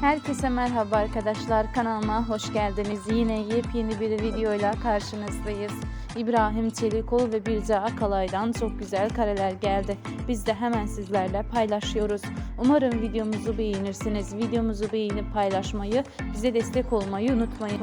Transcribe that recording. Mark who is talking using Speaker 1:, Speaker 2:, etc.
Speaker 1: Herkese merhaba arkadaşlar. Kanalıma hoş geldiniz. Yine yepyeni bir videoyla karşınızdayız. İbrahim Çelikoğlu ve Birce Akalay'dan çok güzel kareler geldi. Biz de hemen sizlerle paylaşıyoruz. Umarım videomuzu beğenirsiniz. Videomuzu beğenip paylaşmayı, bize destek olmayı unutmayın.